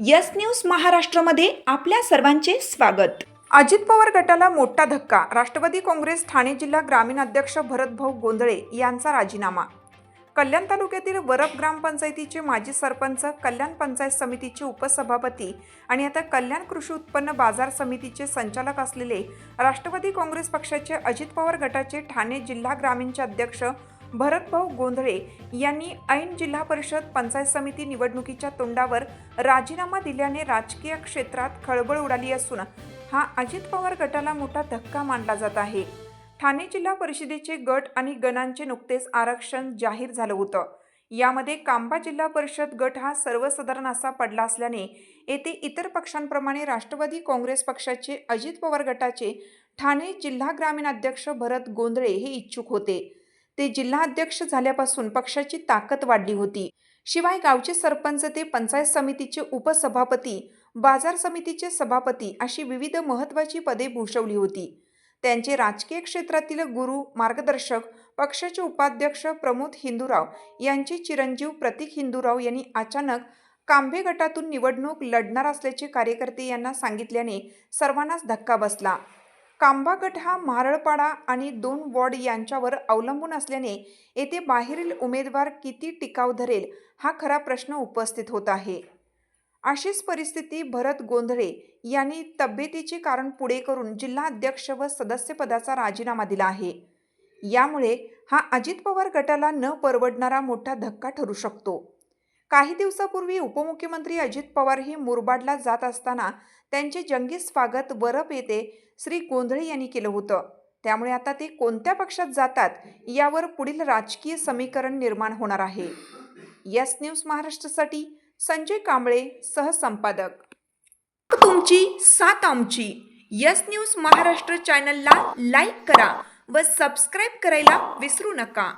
Yes news महाराष्ट्रमध्ये आपल्या सर्वांचे स्वागत. अजित पवार गटाला मोठा धक्का. राष्ट्रवादी काँग्रेस ठाणे जिल्हा ग्रामीण अध्यक्ष भरतभाऊ गोंधळे यांचा राजीनामा. कल्याण तालुक्यातील वरप ग्रामपंचायतीचे माजी सरपंच कल्याण पंचायत समितीचे उपसभापती आणि आता कल्याण कृषी उत्पन्न बाजार समितीचे संचालक असलेले राष्ट्रवादी काँग्रेस पक्षाचे अजित पवार गटाचे ठाणे जिल्हा ग्रामीणचे अध्यक्ष भरतभाऊ गोंधळे यांनी ऐन जिल्हा परिषद पंचायत समिती निवडणुकीच्या तोंडावर राजीनामा दिल्याने राजकीय क्षेत्रात खळबळ उडाली असून हा अजित पवार गटाला मोठा धक्का मानला जात आहे. ठाणे जिल्हा परिषदेचे गट आणि गणांचे नुकतेच आरक्षण जाहीर झालं होतं. यामध्ये कांबा जिल्हा परिषद गट हा सर्वसाधारण असा पडला असल्याने येथे इतर पक्षांप्रमाणे राष्ट्रवादी काँग्रेस पक्षाचे अजित पवार गटाचे ठाणे जिल्हा ग्रामीण अध्यक्ष भरत गोंधळे हे इच्छुक होते. ते जिल्हाध्यक्ष झाल्यापासून पक्षाची ताकद वाढली होती. शिवाय गावचे सरपंच ते पंचायत समितीचे उपसभापती बाजार समितीचे सभापती अशी विविध महत्त्वाची पदे भूषवली होती. त्यांचे राजकीय क्षेत्रातील गुरु मार्गदर्शक पक्षाचे उपाध्यक्ष प्रमोद हिंदूराव यांचे चिरंजीव प्रतीक हिंदूराव यांनी अचानक कांबे गटातून निवडणूक लढणार असल्याचे कार्यकर्ते यांना सांगितल्याने सर्वांनाच धक्का बसला. कांबा गट हा मारळपाडा आणि दोन वॉर्ड यांच्यावर अवलंबून असल्याने येथे बाहेरील उमेदवार किती टिकाव धरेल हा खरा प्रश्न उपस्थित होत आहे. अशीच परिस्थिती भरत गोंधळे यांनी तब्येतीचे कारण पुढे करून जिल्हा अध्यक्ष व सदस्यपदाचा राजीनामा दिला आहे. यामुळे हा अजित पवार गटाला न परवडणारा मोठा धक्का ठरू शकतो. काही दिवसापूर्वी उपमुख्यमंत्री अजित पवार हे मुरबाडला जात असताना त्यांचे जंगी स्वागत वरप येथे श्री गोंधळे यांनी केलं होतं. त्यामुळे आता ते कोणत्या पक्षात जातात यावर पुढील राजकीय समीकरण निर्माण होणार आहे. यस न्यूज महाराष्ट्रासाठी संजय कांबळे सहसंपादक. तुमची सात आमची. यस न्यूज महाराष्ट्र चॅनलला लाईक करा व सबस्क्राईब करायला विसरू नका.